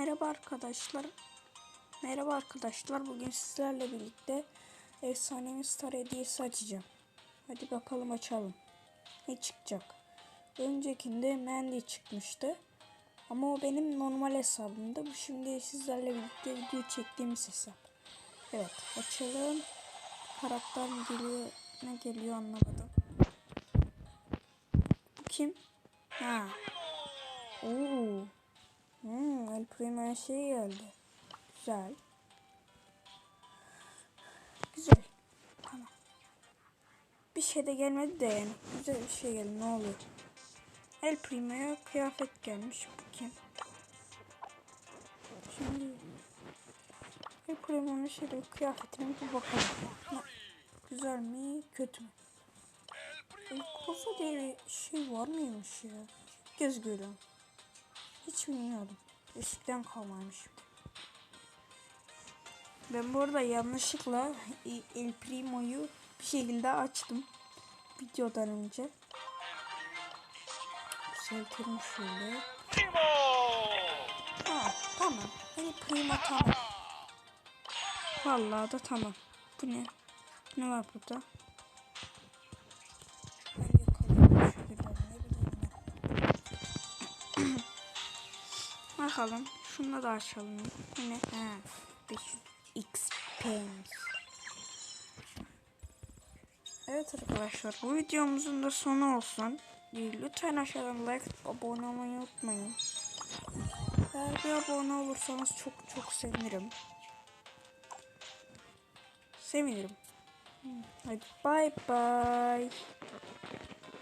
Merhaba arkadaşlar. Merhaba arkadaşlar. Bugün sizlerle birlikte efsanevi star hediyesi açacağım. Hadi bakalım açalım. Ne çıkacak? Öncekinde Mandy çıkmıştı. Ama o benim normal hesabımda. Bu şimdi sizlerle birlikte video çektiğimiz hesap. Evet açalım. Karakter geliyor ne geliyor anlamadım. Bu kim? Ha. Oo. El Primo'ya şey geldi. Güzel. Güzel. Tamam. Bir şey de gelmedi de yani. Güzel bir şey geldi. Ne oluyor? El Primo'ya kıyafet gelmiş. Bu kim? Şimdi El Primo'nun şöyle kıyafetine bir bakalım. Güzel mi? Kötü mü? El Kosa diye bir şey var mıymış ya? İlk kez görüyorum. Hiç bilmiyordum. Eskiden kalmaymış. Ben bu arada yanlışlıkla El Primo'yu bir şekilde açtım. Videodan önce. Yükseltelim şöyle. Ha, tamam. El Primo tamam. Vallahi da tamam. Bu ne? Ne var burada? Bakalım. Şunu da açalım. Ne? Ha, 500 expense. Evet arkadaşlar bu videomuzun da sonu olsun. Lütfen aşağıdan like abone olmayı unutmayın. Eğer bir abone olursanız çok çok sevinirim. Sevinirim. Hadi bye bye.